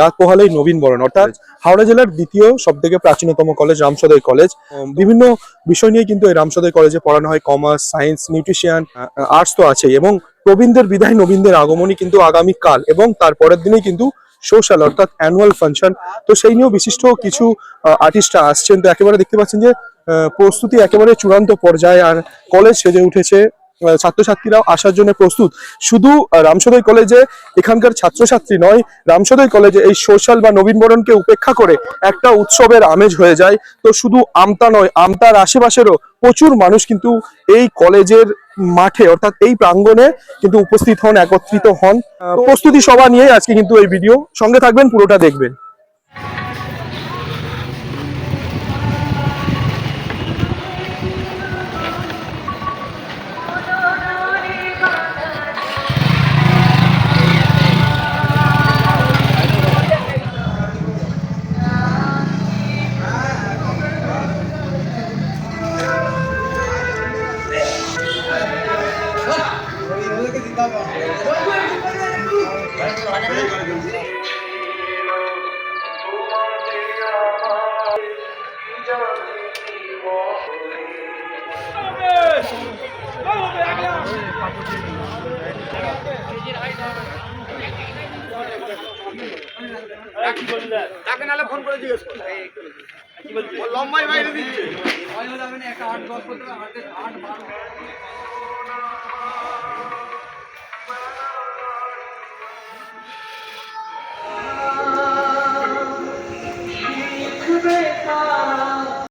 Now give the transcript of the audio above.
রাত পোহালেই নবীন বরণ অর্থাৎ হাওড়া জেলার দ্বিতীয় সব থেকে প্রাচীনতম কলেজ রামসদয় কলেজ। বিভিন্ন বিষয় নিয়ে কিন্তু এই রামসদয় কলেজে পড়ানো হয় কমার্স সায়েন্স নিউট্রিশিয়ান আর্টস তো আছেই এবং প্রবীণদের বিদায় নবীনদের আগমনই কিন্তু আগামীকাল এবং তার পরের দিনেই কিন্তু সোশ্যাল অর্থাৎ অ্যানুয়াল ফাংশন তো সেই নিয়েও বিশিষ্ট কিছু আর্টিস্টরা আসছেন। তো একেবারে দেখতে পাচ্ছেন যে প্রস্তুতি একেবারে চূড়ান্ত পর্যায়ে আর কলেজ সেজে উঠেছে। ছাত্রছাত্রীরাও আসার জন্য প্রস্তুত। শুধু রামসদয় কলেজে, এখানকার ছাত্রছাত্রী নয় রামসদয় কলেজে এই সোশ্যাল বা নবীনবরণকে উপেক্ষা করে একটা উৎসবের আমেজ হয়ে যায়। তো শুধু আমতা নয়, আমতার আশেপাশেরও প্রচুর মানুষ কিন্তু এই কলেজের মাঠে, অর্থাৎ এই প্রাঙ্গণে কিন্তু উপস্থিত হন, একত্রিত হন। প্রস্তুতি সভা নিয়ে আজকে কিন্তু এই ভিডিও। সঙ্গে থাকবেন, পুরোটা দেখবেন। তাকে নাহলে ফোন করে জিজ্ঞেস করো লম্বাই বাইরে দিচ্ছে।